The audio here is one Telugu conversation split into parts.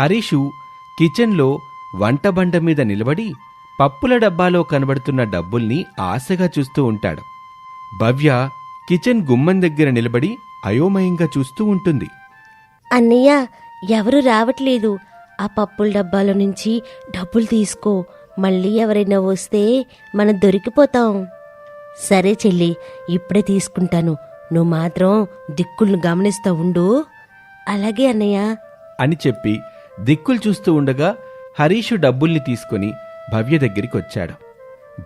హరీషు కిచెన్లో వంటబండ మీద నిలబడి పప్పుల డబ్బాలో కనబడుతున్న డబ్బుల్ని ఆశగా చూస్తూ ఉంటాడు. భవ్య కిచెన్ గుమ్మం దగ్గర నిలబడి అయోమయంగా చూస్తూ ఉంటుంది. అన్నయ్య ఎవరు రావట్లేదు. ఆ పప్పుల డబ్బాలో నుంచి డబ్బులు తీసుకో. మళ్ళీ ఎవరైనా వస్తే మనం దొరికిపోతాం. సరే చెల్లి ఇప్పుడే తీసుకుంటాను. నువ్వు మాత్రం దిక్కులను గమనిస్తా ఉండు. అలాగే అన్నయ్య. అని చెప్పి దిక్కులు చూస్తూ ఉండగా హరీషు డబ్బుల్ని తీసుకుని భవ్య దగ్గరికి వచ్చాడు.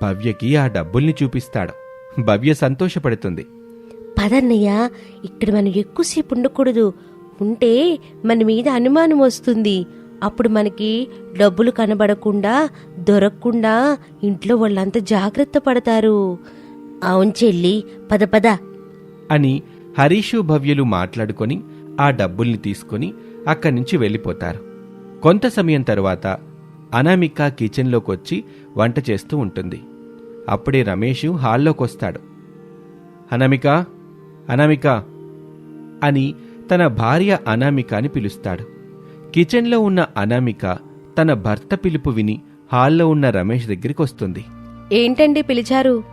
భవ్యకి ఆ డబ్బుల్ని చూపిస్తాడు. భవ్య సంతోషపడుతుంది. పదన్నయ్య ఇక్కడ మనం ఎక్కువసేపు ఉండకూడదు. ఉంటే మన మీద అనుమానం వస్తుంది. అప్పుడు మనకి డబ్బులు కనబడకుండా దొరకకుండా ఇంట్లో వాళ్ళంతా జాగ్రత్త పడతారు. అవును చెల్లి పద పద. అని హరీషు భవ్యలు మాట్లాడుకొని ఆ డబ్బుల్ని తీసుకుని అక్కడి నుంచి వెళ్ళిపోతారు. కొంత సమయం తరువాత అనామిక కిచెన్లోకొచ్చి వంట చేస్తూ ఉంటుంది. అప్పుడే రమేషు హాల్లోకొస్తాడు. అనామిక అనామిక అని తన భార్య అనామిక అని పిలుస్తాడు. కిచెన్లో ఉన్న అనామిక తన భర్త పిలుపు విని హాల్లో ఉన్న రమేష్ దగ్గరికి వస్తుంది ఏంటండి పిలిచారు?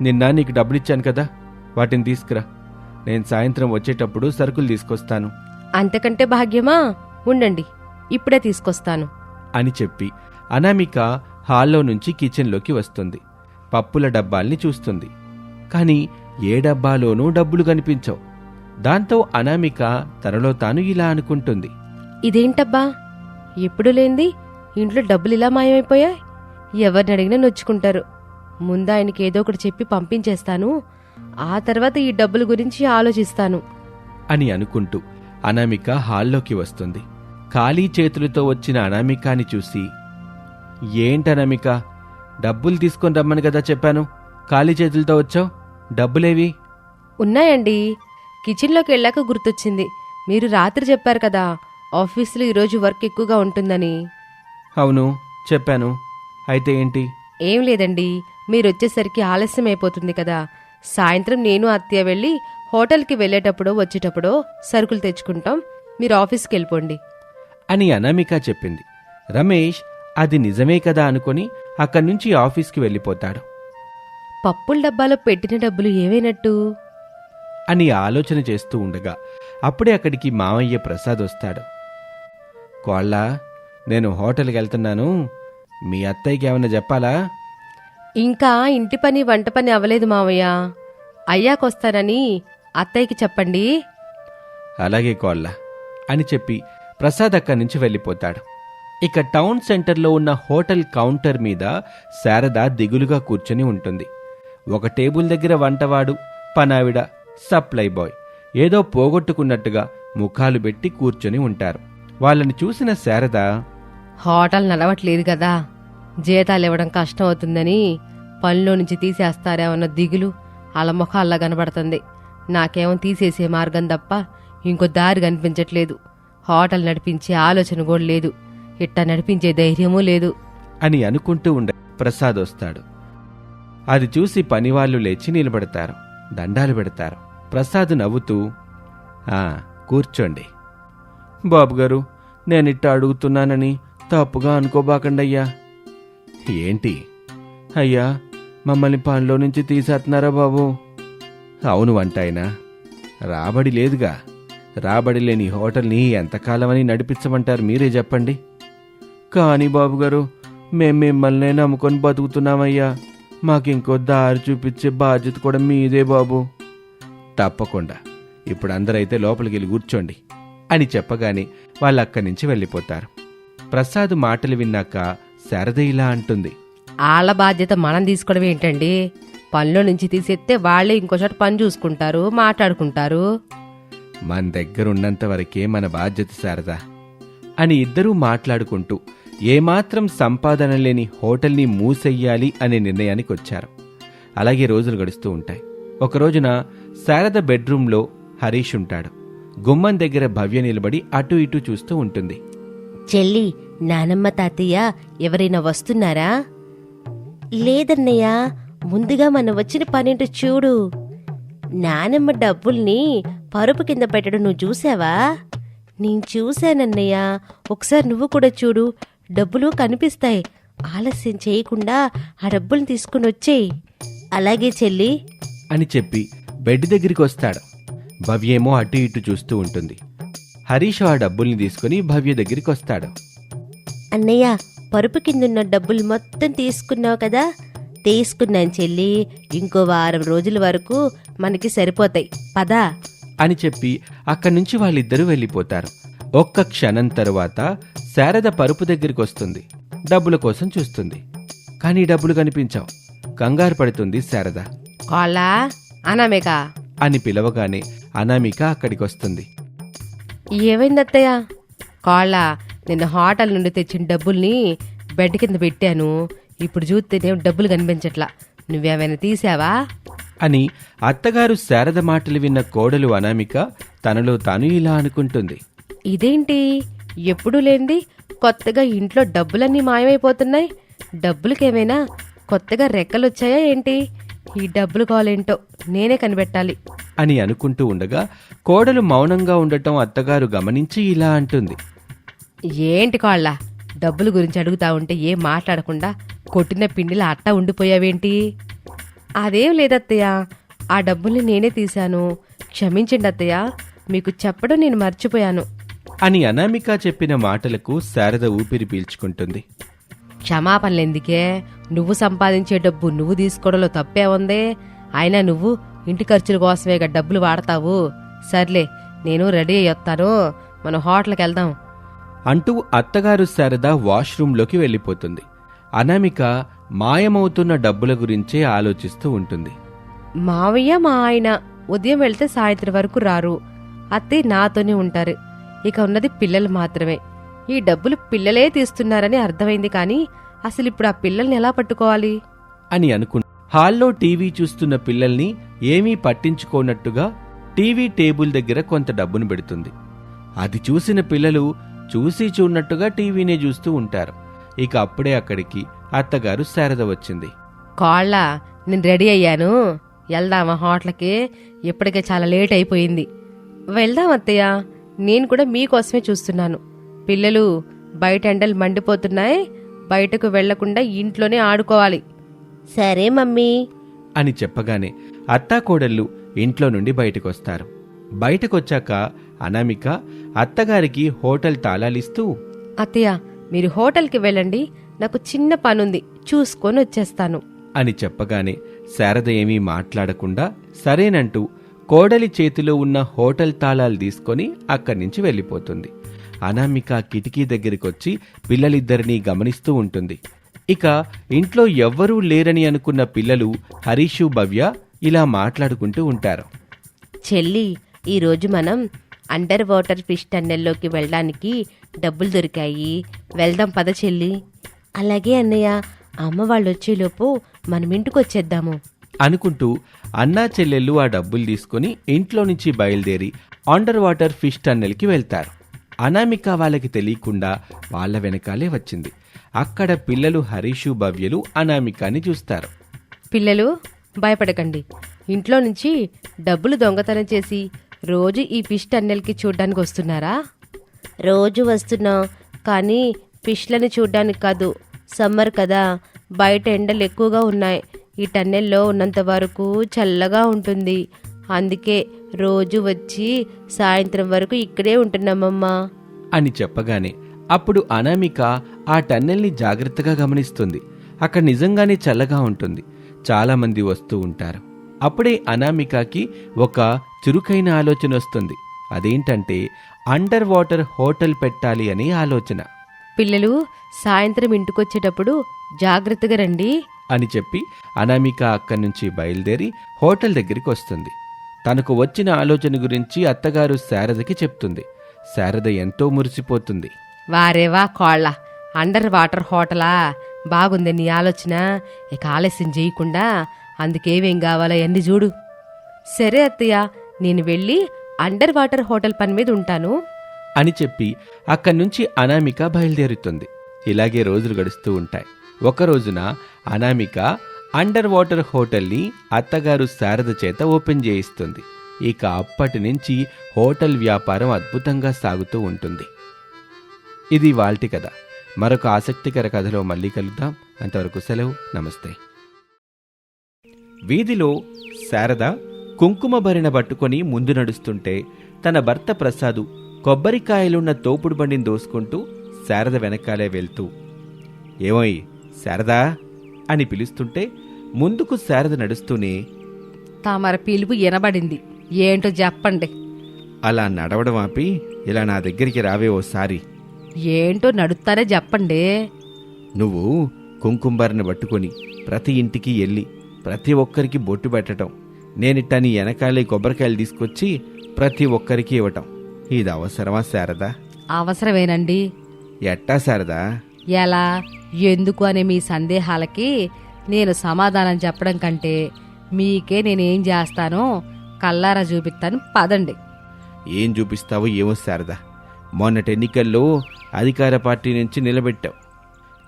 నిన్న నీకు డబ్బులిచ్చాను కదా వాటిని తీసుకురా. నేను సాయంత్రం వచ్చేటప్పుడు సరుకులు తీసుకొస్తాను. అంతకంటే భాగ్యమా? ఉండండి. ఇప్పుడే తీసుకొస్తాను. అని చెప్పి అనామిక హాల్లో నుంచి కిచెన్లోకి వస్తుంది. పప్పుల డబ్బాల్ని చూస్తుంది. కానీ ఏ డబ్బాలోనూ డబ్బులు కనిపించవు. దాంతో అనామిక తనలో తాను ఇలా అనుకుంటుంది. ఇదేంటబ్బా? ఎప్పుడు లేంది ఇంట్లో డబ్బులు ఇలా మాయమైపోయాయి? ఎవరిని అడిగినా నొచ్చుకుంటారు. ముందు ఆయనకి ఏదో ఒకటి చెప్పి పంపించేస్తాను. ఆ తర్వాత ఈ డబ్బుల గురించి ఆలోచిస్తాను. అని అనుకుంటూ అనామిక హాల్లోకి వస్తుంది. ఖాళీ చేతులతో వచ్చిన అనామికాని చూసి ఏంటనామిక? డబ్బులు తీసుకొని రమ్మని కదా చెప్పాను. ఖాళీ చేతులతో వచ్చావు? డబ్బులేవి? ఉన్నాయండి. కిచెన్లోకి వెళ్ళాక గుర్తొచ్చింది. మీరు రాత్రి చెప్పారు కదా ఆఫీసులో ఈరోజు వర్క్ ఎక్కువగా ఉంటుందని. అవును చెప్పాను. అయితే ఏంటి? ఏం లేదండి. మీరు వచ్చేసరికి ఆలస్యం అయిపోతుంది కదా. సాయంత్రం నేను అత్తయ్య వెళ్ళి హోటల్కి వెళ్ళేటప్పుడో వచ్చేటప్పుడో సరుకులు తెచ్చుకుంటాం. మీరు ఆఫీస్కి వెళ్ళిపోండి. అని అనామిక చెప్పింది. రమేష్ అది నిజమే కదా అనుకుని అక్కడి నుంచి ఆఫీస్కి వెళ్ళిపోతాడు. పప్పుల డబ్బాలో పెట్టిన డబ్బులు ఏమైనట్టు? అని ఆలోచన చేస్తూ ఉండగా అప్పుడే అక్కడికి మామయ్య ప్రసాద్ వస్తాడు. కోళ్ళ నేను హోటల్కి వెళ్తున్నాను. మీ అత్తయ్యకి ఏమైనా చెప్పాలా? ఇంకా ఇంటి పని వంట పని అవ్వలేదు మావయ్య. అయ్యాకొస్తానని అత్తయ్యకి చెప్పండి. అలాగే కోళ్ళ అని చెప్పి ప్రసాద్ అక్కడి నుంచి వెళ్ళిపోతాడు. ఇక టౌన్ సెంటర్లో ఉన్న హోటల్ కౌంటర్ మీద శారద దిగులుగా కూర్చొని ఉంటుంది. ఒక టేబుల్ దగ్గర వంటవాడు పనావిడ సప్లై బాయ్ ఏదో పోగొట్టుకున్నట్టుగా ముఖాలు పెట్టి కూర్చొని ఉంటారు. వాళ్ళని చూసిన శారద హోటల్ నడవట్లేదు కదా జీతాలు ఇవ్వడం కష్టం అవుతుందని పనిలో నుంచి తీసేస్తారేమన్న దిగులు అలా ముఖాల్లా కనబడుతుంది. నాకేమో తీసేసే మార్గం తప్ప ఇంకో దారి కనిపించట్లేదు. హోటల్ నడిపించే ఆలోచన కూడా లేదు. ఇట్టా నడిపించే ధైర్యమూ లేదు. అని అనుకుంటూ ఉండ ప్రసాద్ వస్తాడు. అది చూసి పనివాళ్ళు లేచి నిలబడతారు. దండాలు పెడతారు. ప్రసాద్ నవ్వుతూ ఆ కూర్చోండి. బాబుగారు నేనిట్ట అడుగుతున్నానని తప్పుగా అనుకోబాకండయ్యా. ఏంటి? అయ్యా మమ్మల్ని పనిలో నుంచి తీసేస్తున్నారా బాబు? అవును వంటాయనా. రాబడి లేదుగా. రాబడి లేని హోటల్ని ఎంతకాలమని నడిపించమంటారు మీరే చెప్పండి. కానీ బాబుగారు మేం మిమ్మల్నే నమ్ముకొని బతుకుతున్నామయ్యా. మాకింకో దారి చూపించే బాధ్యత కూడా మీదే బాబు. తప్పకుండా. ఇప్పుడు అందరైతే లోపలికి వెళ్ళి కూర్చోండి అని చెప్పగానే వాళ్ళు అక్కడి నుంచి వెళ్ళిపోతారు. ప్రసాద్ మాటలు విన్నాక శారద ఇలా అంటుంది. వాళ్ళ బాధ్యత మనం తీసుకోవడం ఏంటండి? పనిలో నుంచి తీసేస్తే వాళ్ళే ఇంకోసారి పని చూసుకుంటారు మాట్లాడుకుంటారు. మన దగ్గర ఉన్నంత వరకే మన బాధ్యత శారదా. అని ఇద్దరూ మాట్లాడుకుంటూ ఏమాత్రం సంపాదన లేని హోటల్ని మూసెయ్యాలి అనే నిర్ణయానికి వచ్చారు అలాగే రోజులు గడుస్తూ ఉంటాయి. ఒక రోజున శారద బెడ్రూంలో హరీష్ ఉంటాడు. గుమ్మం దగ్గర భవ్య నిలబడి అటు ఇటు చూస్తూ ఉంటుంది. చెల్లి నానమ్మ తాతయ్య ఎవరైనా వస్తున్నారా? లేదన్నయ్య ముందుగా మనం వచ్చిన పనేంటో చూడు. నానమ్మ డబ్బుల్ని పరుపు కింద పెట్టడం నువ్వు చూసావా? నేను చూశానన్నయ్య ఒకసారి నువ్వు కూడా చూడు. డబ్బులు కనిపిస్తాయి. ఆలస్యం చేయకుండా ఆ డబ్బులు తీసుకుని వచ్చేయి. అలాగే చెల్లి. అని చెప్పి బెడ్ దగ్గరికి వస్తాడు. భవ్యేమో అటు ఇటు చూస్తూ ఉంటుంది. హరీష్ ఆ డబ్బుల్ని తీసుకుని భవ్య దగ్గరికి వస్తాడు. అన్నయ్య పరుపు కిందున్న డబ్బులు మొత్తం తీసుకున్నావు కదా? తీసుకున్నాను చెల్లి. ఇంకో వారం రోజుల వరకు మనకి సరిపోతాయి. పదా. అని చెప్పి అక్కడి నుంచి వాళ్ళిద్దరూ వెళ్ళిపోతారు. ఒక్క క్షణం తరువాత శారద పరుపు దగ్గరికి వస్తుంది. డబ్బుల కోసం చూస్తుంది. కానీ డబ్బులు కనిపించావు. కంగారు పడుతుంది శారద. కోళ్ళ అనామేక? అని పిలవగానే అనామిక అక్కడికి వస్తుంది ఏమైంది అత్తయ్య కోళ్ళ నిన్న హోటల్ నుండి తెచ్చిన డబ్బుల్ని బెడ్ కింద పెట్టాను. ఇప్పుడు చూస్తేనే డబ్బులు కనిపించట్లా. నువ్వేమైనా తీసావా? అని అత్తగారు శారద మాటలు విన్న కోడలు అనామిక తనలో తాను ఇలా అనుకుంటుంది. ఇదేంటి? ఎప్పుడూ లేనిది కొత్తగా ఇంట్లో డబ్బులన్నీ మాయమైపోతున్నాయి. డబ్బులకేమైనా కొత్తగా రెక్కలొచ్చాయా ఏంటి? ఈ డబ్బులు కావాలేంటో నేనే కనిపెట్టాలి. అని అనుకుంటూ ఉండగా కోడలు మౌనంగా ఉండటం అత్తగారు గమనించి ఇలా అంటుంది. ఏంటి కాళ్ళ? డబ్బుల గురించి అడుగుతా ఉంటే ఏం మాట్లాడకుండా కొట్టిన పిండిలా అట్ట ఉండిపోయావేంటి? అదేం లేదత్తయ్య. ఆ డబ్బుల్ని నేనే తీశాను. క్షమించండి అత్తయ్య. మీకు చెప్పడం నేను మర్చిపోయాను. అని అనామిక చెప్పిన మాటలకు శారద ఊపిరి పీల్చుకుంటుంది. క్షమాపణలు ఎందుకే నువ్వు సంపాదించే డబ్బు నువ్వు తీసుకోవడంలో తప్పే ఉందే. అయినా నువ్వు ఇంటి ఖర్చుల కోసమేగా డబ్బులు వాడతావు. సర్లే నేను రెడీ అయ్యి వస్తాను. మనం హోటల్కి వెళ్దాం. అంటూ అత్తగారు శారద వాష్రూంలోకి వెళ్ళిపోతుంది. అనామిక మాయమవుతున్న డబ్బుల గురించే ఆలోచిస్తూ ఉంటుంది. మావయ్య మా ఆయన ఉదయం వెళ్తే సాయంత్రం వరకు రారు. అత్తయ్య నాతోనే ఉంటారు. ఇక ఉన్నది పిల్లలు మాత్రమే. ఈ డబ్బులు పిల్లలే తీస్తున్నారని అర్థమైంది కానీ అసలు ఇప్పుడు ఆ పిల్లల్ని ఎలా పట్టుకోవాలి? అని అనుకు హాల్లో టీవీ చూస్తున్న పిల్లల్ని ఏమీ పట్టించుకోనట్టుగా టీవీ టేబుల్ దగ్గర కొంత డబ్బును పెడుతుంది. అది చూసిన పిల్లలు చూసి చూడనట్టుగా టీవీనే చూస్తూ ఉంటారు. ఇక అప్పుడే అక్కడికి అత్తగారు శారద వచ్చింది. కాళ్ళ నేను రెడీ అయ్యాను. వెళ్దామా హోటల్కి? ఇప్పటికే చాలా లేట్ అయిపోయింది. వెళ్దాం అత్తయ్య. నేను కూడా మీకోసమే చూస్తున్నాను. పిల్లలు బయట ఎండలు మండిపోతున్నాయి. బయటకు వెళ్ళకుండా ఇంట్లోనే ఆడుకోవాలి. సరే మమ్మీ. అని చెప్పగానే అత్తాకోడళ్ళు ఇంట్లో నుండి బయటకొస్తారు. బయటకొచ్చాక అనామిక అత్తగారికి హోటల్ తాళాలిస్తూ అత్తయ్య మీరు హోటల్కి వెళ్ళండి. నాకు చిన్న పనుంది చూసుకొని వచ్చేస్తాను. అని చెప్పగానే శారద ఏమీ మాట్లాడకుండా సరేనంటూ కోడలి చేతిలో ఉన్న హోటల్ తాళాలు తీసుకొని అక్కడి నుంచి వెళ్ళిపోతుంది. అనామిక కిటికీ దగ్గరికొచ్చి పిల్లలిద్దరినీ గమనిస్తూ ఉంటుంది. ఇక ఇంట్లో ఎవ్వరూ లేరని అనుకున్న పిల్లలు హరీషు భవ్య ఇలా మాట్లాడుకుంటూ ఉంటారు. చెల్లి ఈరోజు మనం అండర్ వాటర్ ఫిష్ టన్నెల్లోకి వెళ్ళడానికి డబ్బులు దొరికాయి. వెళ్దాం పద చెల్లి. అలాగే అన్నయ్య అమ్మ వాళ్ళు వచ్చేలోపు మనం ఇంటికి వచ్చేద్దాము అనుకుంటూ అన్నా చెల్లెళ్ళు ఆ డబ్బులు తీసుకుని ఇంట్లో నుంచి బయలుదేరి అండర్ వాటర్ ఫిష్ టన్నెల్కి వెళ్తారు. అనామిక వాళ్ళకి తెలియకుండా వాళ్ళ వెనకాలే వచ్చింది. అక్కడ పిల్లలు హరీషు భవ్యలు అనామికాని చూస్తారు. పిల్లలు భయపడకండి. ఇంట్లో నుంచి డబ్బులు దొంగతనం చేసి రోజు ఈ ఫిష్ టన్నెల్కి చూడ్డానికి వస్తున్నారా రోజు వస్తున్నాం కానీ ఫిష్లను చూడ్డానికి కాదు సమ్మర్ కదా బయట ఎండలు ఎక్కువగా ఉన్నాయి. ఈ టన్నెల్లో ఉన్నంత వరకు చల్లగా ఉంటుంది. అందుకే రోజు వచ్చి సాయంత్రం వరకు ఇక్కడే ఉంటున్నామమ్మా. అని చెప్పగానే అప్పుడు అనామిక ఆ టన్నెల్ని జాగ్రత్తగా గమనిస్తుంది. అక్కడ నిజంగానే చల్లగా ఉంటుంది. చాలామంది వస్తూ ఉంటారు. అప్పుడే అనామికకి ఒక చురుకైన ఆలోచన వస్తుంది. అదేంటంటే అండర్ వాటర్ హోటల్ పెట్టాలి అనే ఆలోచన. పిల్లలు సాయంత్రం ఇంటికొచ్చేటప్పుడు జాగ్రత్తగా రండి. అని చెప్పి అనామిక అక్కడి నుంచి బయలుదేరి హోటల్ దగ్గరికి వస్తుంది. తనకు వచ్చిన ఆలోచన గురించి అత్తగారు శారదకి చెప్తుంది. శారద ఎంతో మురిసిపోతుంది. వారేవా కోళ్ళ అండర్ వాటర్ హోటలా? బాగుంది నీ ఆలోచన. ఇక ఆలస్యం చేయకుండా అందుకేమేం కావాలో అన్ని చూడు. సరే అత్తయ్య నేను వెళ్ళి అండర్ వాటర్ హోటల్ పని మీద ఉంటాను. అని చెప్పి అక్కడి నుంచి అనామిక బయలుదేరుతుంది. ఇలాగే రోజులు గడుస్తూ ఉంటాయి. ఒక రోజున అనామిక అండర్ వాటర్ హోటల్ని అత్తగారు శారద చేత ఓపెన్ చేయిస్తుంది. ఇక అప్పటి నుంచి హోటల్ వ్యాపారం అద్భుతంగా సాగుతూ ఉంటుంది. ఇది వాల్టి కథ. మరొక ఆసక్తికర కథలో మళ్ళీ కలుద్దాం. అంతవరకు సెలవు. నమస్తే. వీధిలో శారద కుంకుమ భరిణ పట్టుకొని ముందు నడుస్తుంటే తన భర్త ప్రసాదు కొబ్బరికాయలున్న తోపుడు బండిని దోసుకుంటూ శారద వెనకాలే వెళ్తూ ఏమోయ్ శారదా అని పిలుస్తుంటే ముందుకు శారద నడుస్తూనే తమర పిలుపు వినబడింది. ఏంటో చెప్పండి. అలా నడవడం ఆపి ఇలా నా దగ్గరికి రావే ఓసారి. ఏంటో నడుస్తానే చెప్పండి. నువ్వు కుంకుంబరిని పట్టుకొని ప్రతి ఇంటికి వెళ్ళి ప్రతి ఒక్కరికి బొట్టు పెట్టడం నేనిట్ట నీ వెనకాలే కొబ్బరికాయలు తీసుకొచ్చి ప్రతి ఒక్కరికి ఇవ్వటం. ఇది అవసరమా శారదా? అవసరమేనండి. ఎట్టా శారదా? ఎలా? ఎందుకు అనే మీ సందేహాలకి నేను సమాధానం చెప్పడం కంటే మీకే నేనేం చేస్తానో కల్లారా చూపిస్తాను పదండి. ఏం చూపిస్తావో ఏమో శారదా. మొన్నటి ఎన్నికల్లో అధికార పార్టీ నుంచి నిలబెట్టావు.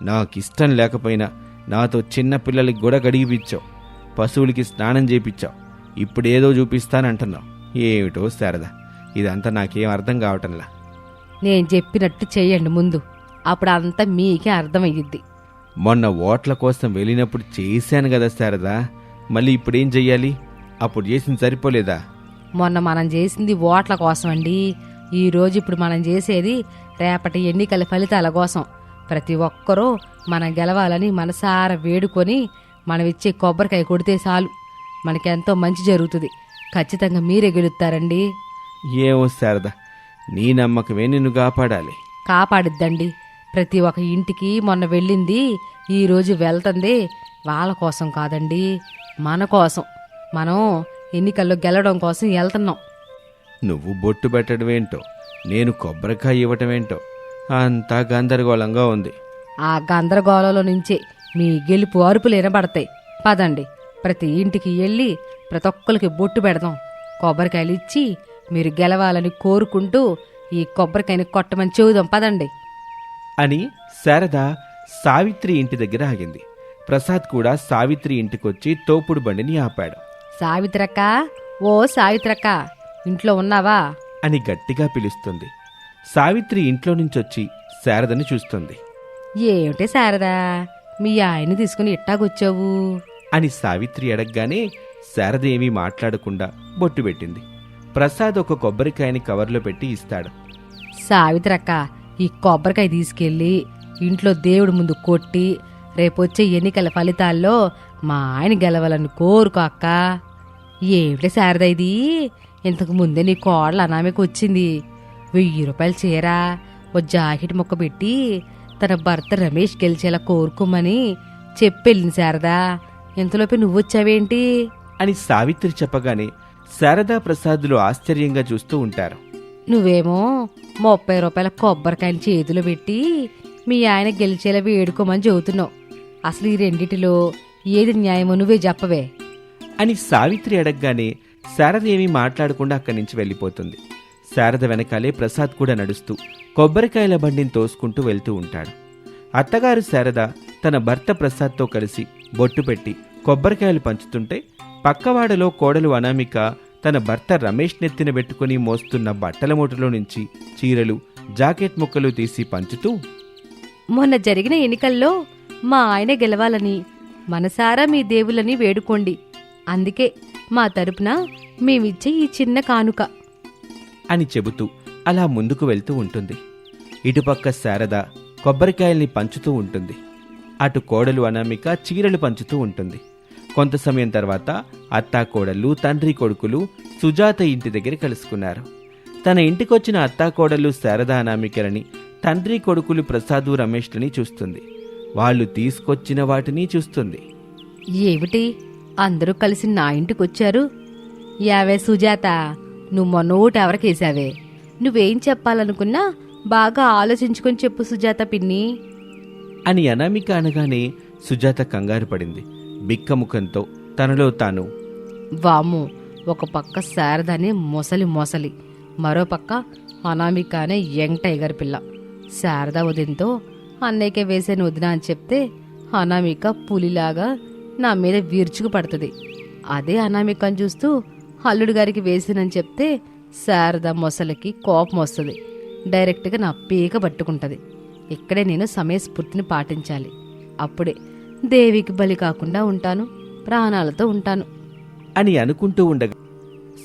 నాకిష్టం లేకపోయినా నాతో చిన్న పిల్లలకి కూడా గడిగిపించావు పశువులకి స్నానం చేపించావు ఇప్పుడేదో చూపిస్తానంటున్నావు. ఏమిటో శారదా? ఇదంతా నాకేం అర్థం కావటంలా. నేను చెప్పినట్టు చెయ్యండి ముందు. అప్పుడు అంతా మీకే అర్థమయ్యిద్ది. మొన్న ఓట్ల కోసం వెళ్ళినప్పుడు చేశాను కదా శారదా. మళ్ళీ ఇప్పుడేం చెయ్యాలి? అప్పుడు చేసింది సరిపోలేదా? మొన్న మనం చేసింది ఓట్ల కోసం అండి ఈ రోజు ఇప్పుడు మనం చేసేది రేపటి ఎన్నికల ఫలితాల కోసం. ప్రతి ఒక్కరూ మనం గెలవాలని మనసారా వేడుకొని మనం ఇచ్చే కొబ్బరికాయ కొడితే చాలు. మనకెంతో మంచి జరుగుతుంది. ఖచ్చితంగా మీరే గెలుస్తారండి. ఏమో శారదా నీ నమ్మకమే నిన్ను కాపాడాలి. కాపాడిద్దండి. ప్రతి ఒక్క ఇంటికి మొన్న వెళ్ళింది ఈ రోజు వెళ్తుంది. వాళ్ళ కోసం కాదండి మన కోసం. మనం ఎన్నికల్లో గెలవడం కోసం వెళ్తున్నాం. నువ్వు బొట్టు పెట్టడమేంటో నేను కొబ్బరికాయ ఇవ్వటమేంటో అంతా గందరగోళంగా ఉంది. ఆ గందరగోళంలో నుంచే మీ గెలుపు అరుపులు వినబడతాయి. పదండి ప్రతి ఇంటికి వెళ్ళి ప్రతి ఒక్కరికి బొట్టు పెడదాం. కొబ్బరికాయలు ఇచ్చి మీరు గెలవాలని కోరుకుంటూ ఈ కొబ్బరికాయని కొట్టమని చెబుదాం. పదండి. అని శారద సావిత్రి ఇంటి దగ్గర ఆగింది. ప్రసాద్ కూడా సావిత్రి ఇంటికొచ్చి తోపుడు బండిని ఆపాడు. సావిత్రక్క ఓ సావిత్రక్క ఇంట్లో ఉన్నావా? అని గట్టిగా పిలుస్తుంది. సావిత్రి ఇంట్లో నుంచొచ్చి శారదని చూస్తుంది. ఏమిటి శారదా? మీ ఆయన్ని తీసుకుని ఇట్టాగొచ్చావు అని సావిత్రి అడగగానే శారద ఏమీ మాట్లాడకుండా బొట్టు పెట్టింది. ప్రసాద్ ఒక కొబ్బరికాయని కవర్లో పెట్టి ఇస్తాడు. సావిత్రక్క ఈ కొబ్బరికాయ తీసుకెళ్ళి ఇంట్లో దేవుడి ముందు కొట్టి రేపొచ్చే ఎన్నికల ఫలితాల్లో మా ఆయన గెలవాలని కోరుకో అక్క. ఏమిటి శారదా ఇది? ఇంతకు ముందే నీ కోడలు అనామెకు వచ్చింది. వెయ్యి రూపాయలు చీర ఓ జాకెట్ మొక్క పెట్టి తన భర్త రమేష్ గెలిచేలా కోరుకోమని చెప్పెళ్ళింది శారదా. ఇంతలోపే నువ్వు వచ్చావేంటి అని సావిత్రి చెప్పగానే శారదా ప్రసాదులు ఆశ్చర్యంగా చూస్తూ ఉంటారు. నువ్వేమో ముప్పై రూపాయల కొబ్బరికాయలు చేతిలో పెట్టి మీ ఆయన గెలిచేలా వేడుకోమని చెబుతున్నావు. అసలు ఈ రెండిటిలో ఏది న్యాయమో నువ్వే చెప్పవే. అని సావిత్రి అడగగానే శారద ఏమీ మాట్లాడకుండా అక్కడి నుంచి వెళ్ళిపోతుంది. శారద వెనకాలే ప్రసాద్ కూడా నడుస్తూ కొబ్బరికాయల బండిని తోసుకుంటూ వెళ్తూ ఉంటాడు. అత్తగారు శారద తన భర్త ప్రసాద్తో కలిసి బొట్టు పెట్టి కొబ్బరికాయలు పంచుతుంటే పక్కవాడలో కోడలు అనామిక తన భర్త రమేష్ నెత్తిన పెట్టుకుని మోస్తున్న బట్టల మూటలో నుంచి చీరలు జాకెట్ ముక్కలు తీసి పంచుతూ మొన్న జరిగిన ఎన్నికల్లో మా ఆయన గెలవాలని మనసారా మీ దేవులని వేడుకోండి. అందుకే మా తరపున మేమిచ్చే ఈ చిన్న కానుక. అని చెబుతూ అలా ముందుకు వెళ్తూ ఉంటుంది. ఇటుపక్క శారద కొబ్బరికాయల్ని పంచుతూ ఉంటుంది. అటు కోడలు అనామిక చీరలు పంచుతూ ఉంటుంది. కొంత సమయం తర్వాత అత్తా కోడళ్ళు తండ్రి కొడుకులు సుజాత ఇంటి దగ్గర కలుసుకున్నారు. తన ఇంటికొచ్చిన అత్తా కోడళ్ళు శారద అనామికలని తండ్రి కొడుకులు ప్రసాదు రమేష్లని చూస్తుంది. వాళ్ళు తీసుకొచ్చిన వాటిని చూస్తుంది. ఏమిటి? అందరూ కలిసి నా ఇంటికొచ్చారు? యావే సుజాత నువ్వు మొన్న ఓటు ఎవరికేసావే నువ్వేం చెప్పాలనుకున్నా బాగా ఆలోచించుకొని చెప్పు సుజాత పిన్ని. అని అనామిక అనగానే సుజాత కంగారు పడింది. బిక్కముఖంతో తనలో తాను వాము ఒక పక్క శారదనే మొసలి మొసలి మరో పక్క అనామిక అనే యంగ్ టైగర్ పిల్ల. శారద ఉదయంతో అన్నయ్యకే వేసాను వదిన అని చెప్తే అనామిక పులిలాగా నా మీద విరుచుకు పడుతుంది. అదే అనామికను చూస్తూ అల్లుడు గారికి వేసానని చెప్తే శారద మొసలికి కోపం వస్తుంది. డైరెక్ట్గా నా పీక పట్టుకుంటుంది. ఇక్కడే నేను సమయస్ఫూర్తిని పాటించాలి. అప్పుడే దేవికి బలి కాకుండా ఉంటాను ప్రాణాలతో ఉంటాను. అని అనుకుంటూ ఉండగా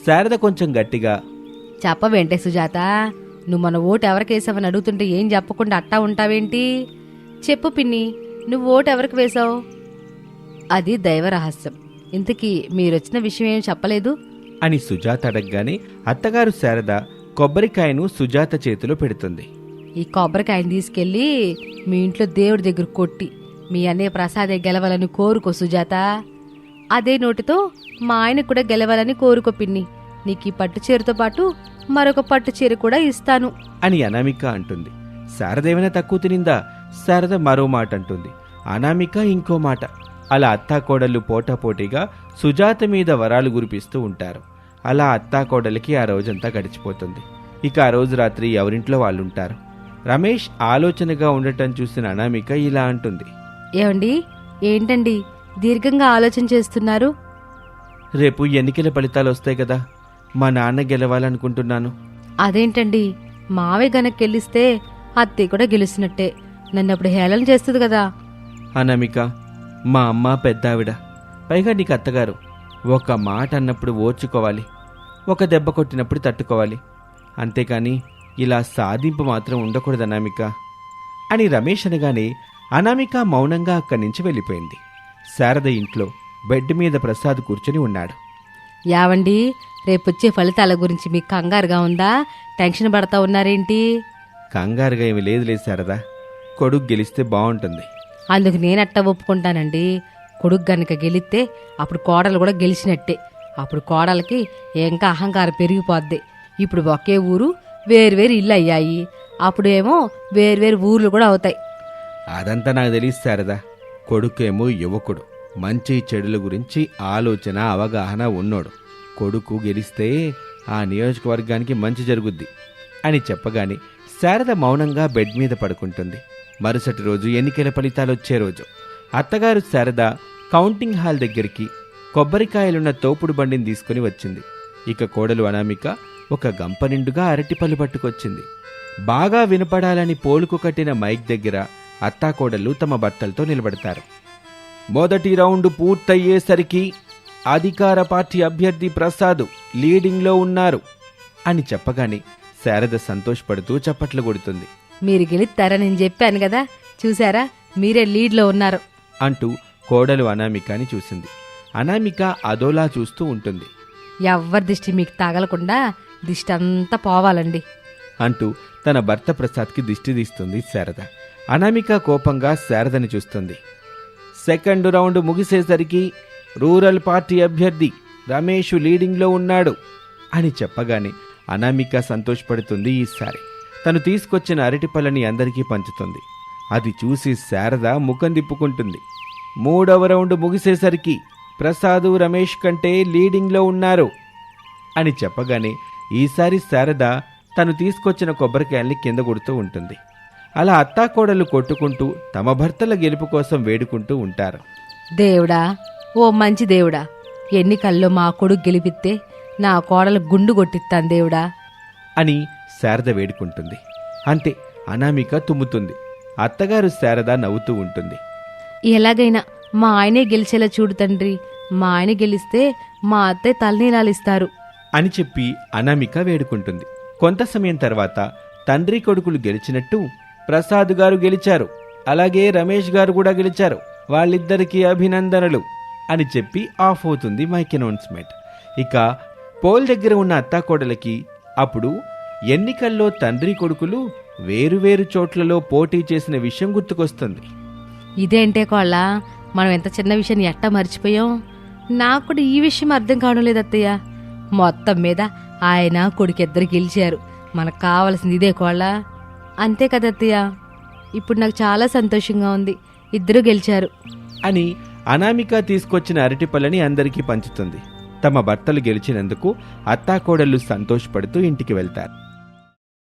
శారద కొంచెం గట్టిగా చెప్పవేంటే సుజాత నువ్వు మన ఓటు ఎవరికి వేసావని అడుగుతుంటే ఏం చెప్పకుండా అట్టా ఉంటావేంటి? చెప్పు పిన్ని నువ్వు ఓటు ఎవరికి వేశావు? అది దైవ రహస్యం. ఇంతకీ మీరొచ్చిన విషయం ఏం చెప్పలేదు? అని సుజాత అడగగానే అత్తగారు శారద కొబ్బరికాయను సుజాత చేతిలో పెడుతుంది. ఈ కొబ్బరికాయని తీసుకెళ్ళి మీ ఇంట్లో దేవుడి దగ్గర కొట్టి మీ అన్నయ్య ప్రసాదే గెలవాలని కోరుకో సుజాత. అదే నోటితో మా ఆయన కూడా గెలవాలని కోరుకో పిన్ని. నీకు ఈ పట్టు చీరతో పాటు మరొక పట్టు చీర కూడా ఇస్తాను. అని అనామిక అంటుంది. శారద ఏమైనా తక్కువ తినిందా? శారద మరో మాట అంటుంది. అనామిక ఇంకో మాట. అలా అత్తాకోడళ్ళు పోటాపోటీగా సుజాత మీద వరాలు గురిపిస్తూ ఉంటారు. అలా అత్తాకోడలికి ఆ రోజంతా గడిచిపోతుంది. ఇక ఆ రోజు రాత్రి ఎవరింట్లో వాళ్ళుంటారు? రమేష్ ఆలోచనగా ఉండటం చూసిన అనామిక ఇలా అంటుంది. ఏమండి? ఏంటండి? దీర్ఘంగా ఆలోచన చేస్తున్నారు? రేపు ఎన్నికల ఫలితాలు వస్తాయి కదా. మా నాన్న గెలవాలనుకుంటున్నాను. అదేంటండి? మావే గనక గెలిస్తే అత్తయ్య కూడా గెలిచినట్టే. నన్ను అప్పుడు హేళన చేస్తుంది కదా. అనామిక మా అమ్మ పెద్దావిడ. పైగా నీకు అత్తగారు. ఒక మాట అన్నప్పుడు ఓర్చుకోవాలి. ఒక దెబ్బ కొట్టినప్పుడు తట్టుకోవాలి. అంతేకాని ఇలా సాధింపు మాత్రం ఉండకూడదు అనామిక. అని రమేష్ అనగానే అనామిక మౌనంగా అక్కడి నుంచి వెళ్ళిపోయింది. శారద ఇంట్లో బెడ్ మీద ప్రసాద్ కూర్చొని ఉన్నాడు. యావండి రేపొచ్చే ఫలితాల గురించి మీకు కంగారుగా ఉందా? టెన్షన్ పడతా ఉన్నారేంటి? కంగారుగా ఏమి లేదులే శారదా. కొడుకు గెలిస్తే బాగుంటుంది. అందుకు నేనట్ట ఒప్పుకుంటానండి. కొడుకు గనుక గెలిస్తే అప్పుడు కోడలు కూడా గెలిచినట్టే. అప్పుడు కోడలకి ఇంకా అహంకారం పెరిగిపోద్ది. ఇప్పుడు ఒకే ఊరు వేరువేరు ఇల్లు అయ్యాయి. అప్పుడేమో వేరువేరు ఊర్లు కూడా అవుతాయి. అదంతా నాకు తెలియదు శారదా. కొడుకేమో యువకుడు. మంచి చెడుల గురించి ఆలోచన అవగాహన ఉన్నోడు. కొడుకు గెలిస్తే ఆ నియోజకవర్గానికి మంచి జరుగుద్ది అని చెప్పగానే శారద మౌనంగా బెడ్ మీద పడుకుంటుంది. మరుసటి రోజు ఎన్నికల ఫలితాలు వచ్చే రోజు. అత్తగారు శారద కౌంటింగ్ హాల్ దగ్గరికి కొబ్బరికాయలున్న తోపుడు బండిని తీసుకుని వచ్చింది. ఇక కోడలు అనామిక ఒక గంప నిండుగా అరటిపళ్ళు పట్టుకొచ్చింది. బాగా వినపడాలని పోలుకు కట్టిన మైక్ దగ్గర అత్తాకోడళ్ళు తమ భర్తలతో నిలబడతారు. మొదటి రౌండ్ పూర్తయ్యేసరికి అధికార పార్టీ అభ్యర్థి ప్రసాద్ లీడింగ్లో ఉన్నారు అని చెప్పగానే శారద సంతోషపడుతూ చప్పట్లు కొడుతుంది. మీరు గెలుస్తారని నేను చెప్పాను కదా చూసారా మీరే లీడ్లో ఉన్నారు. అంటూ కోడలు అనామికని చూసింది. అనామిక అదోలా చూస్తూ ఉంటుంది. ఎవ్వరి దిష్టి మీకు తగలకుండా దిష్టి అంతా పోవాలండి. అంటూ తన భర్త ప్రసాద్కి దిష్టి తీస్తుంది శారద. అనామిక కోపంగా శారదని చూస్తుంది. సెకండ్ రౌండ్ ముగిసేసరికి రూరల్ పార్టీ అభ్యర్థి రమేష్ లీడింగ్లో ఉన్నాడు అని చెప్పగానే అనామిక సంతోషపడుతుంది ఈసారి తను తీసుకొచ్చిన అరటిపళ్ళని అందరికీ పంచుతుంది. అది చూసి శారద ముఖం తిప్పుకుంటుంది. మూడవ రౌండ్ ముగిసేసరికి ప్రసాదు రమేష్ కంటే లీడింగ్లో ఉన్నారు అని చెప్పగానే ఈసారి శారద తను తీసుకొచ్చిన కొబ్బరికాయల్ని కింద కొడుతూ ఉంటుంది. అలా అత్తాకోడలు కొట్టుకుంటూ తమ భర్తల గెలుపు కోసం వేడుకుంటూ ఉంటారు. దేవుడా ఓ మంచి దేవుడా ఎన్నికల్లో మా కొడుకు గెలిపిస్తే నా కోడలు గుండు కొట్టిస్తాను దేవుడా. అని శారద వేడుకుంటుంది. అంతే అనామిక తుమ్ముతుంది. అత్తగారు శారద నవ్వుతూ ఉంటుంది. ఎలాగైనా మా ఆయనే గెలిచేలా చూడు తండ్రి మా ఆయన గెలిస్తే మా అత్తయ్య తలనీలాలిస్తారు అని చెప్పి అనామిక వేడుకుంటుంది. కొంత సమయం తర్వాత తండ్రి కొడుకులు గెలిచినట్టు ప్రసాద్ గారు గెలిచారు. అలాగే రమేష్ గారు కూడా గెలిచారు. వాళ్ళిద్దరికీ అభినందనలు అని చెప్పి ఆఫ్ అవుతుంది మైక్ అనౌన్స్మెంట్. ఇక పోల్ దగ్గర ఉన్న అత్తాకోడలకి అప్పుడు ఎన్నికల్లో తండ్రి కొడుకులు వేరువేరు చోట్లలో పోటీ చేసిన విషయం గుర్తుకొస్తుంది. ఇదేంటే కోళ్ళ మనం ఎంత చిన్న విషయాన్ని ఎట్టా మర్చిపోయాం? నాకు కూడా ఈ విషయం అర్థం కావడం లేదు అత్తయ్య. మొత్తం మీద ఆయన కొడుకిద్దరు గెలిచారు. మనకు కావాల్సింది ఇదే కోళ్ళ. అంతే కదా ఇప్పుడు నాకు చాలా సంతోషంగా ఉంది. ఇద్దరు గెలిచారు. అని అనామిక తీసుకొచ్చిన అరటిపళ్ళని అందరికీ పంచుతుంది. తమ భర్తలు గెలిచినందుకు అత్తాకోడళ్ళు సంతోషపడుతూ ఇంటికి వెళ్తారు.